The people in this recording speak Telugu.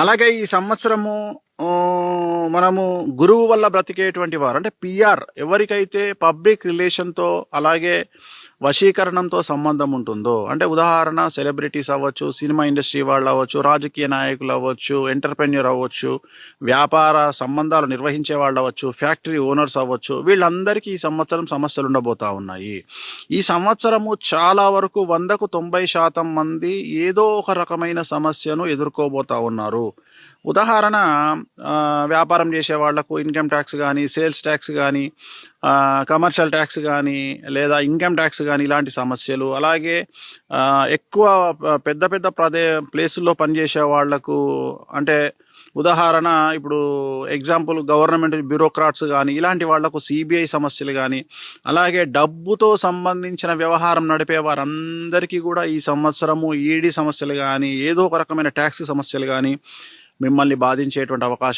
అలాగే ఈ సంవత్సరము మనము గురువు వల్ల బ్రతికేటువంటి వారు అంటే పిఆర్ ఎవరికైతే పబ్లిక్ రిలేషన్తో అలాగే వశీకరణంతో సంబంధం ఉంటుందో? అంటే ఉదాహరణ సెలబ్రిటీస్ అవ్వచ్చు సినిమా ఇండస్ట్రీ వాళ్ళు అవ్వచ్చు రాజకీయ నాయకులు అవ్వచ్చు ఎంటర్ప్రెన్యూర్ అవ్వచ్చు వ్యాపార సంబంధాలు నిర్వహించే వాళ్ళు అవ్వచ్చు ఫ్యాక్టరీ ఓనర్స్ అవ్వచ్చు వీళ్ళందరికీ ఈ సంవత్సరం సమస్యలు ఉండబోతా ఉన్నాయి. ఈ సంవత్సరము చాలా వరకు వందకు తొంభై శాతం మంది ఏదో ఒక రకమైన సమస్యను ఎదుర్కోబోతా ఉన్నారు. ఉదాహరణ వ్యాపారం చేసే వాళ్ళకు ఇన్కమ్ ట్యాక్స్ కానీ సేల్స్ ట్యాక్స్ కానీ కమర్షియల్ ట్యాక్స్ కానీ లేదా ఇన్కమ్ ట్యాక్స్ కానీ ఇలాంటి సమస్యలు. అలాగే ఎక్కువ పెద్ద పెద్ద ప్రదే ప్లేసుల్లో పనిచేసే వాళ్ళకు అంటే ఉదాహరణ ఇప్పుడు ఎగ్జాంపుల్ గవర్నమెంట్ బ్యూరోక్రాట్స్ కానీ ఇలాంటి వాళ్ళకు సిబిఐ సమస్యలు కానీ అలాగే డబ్బుతో సంబంధించిన వ్యవహారం నడిపే వారందరికీ కూడా ఈ సంవత్సరము ఈడీ సమస్యలు కానీ ఏదో ఒక రకమైన ట్యాక్స్ సమస్యలు కానీ మిమ్మల్ని బాధించేటువంటి అవకాశం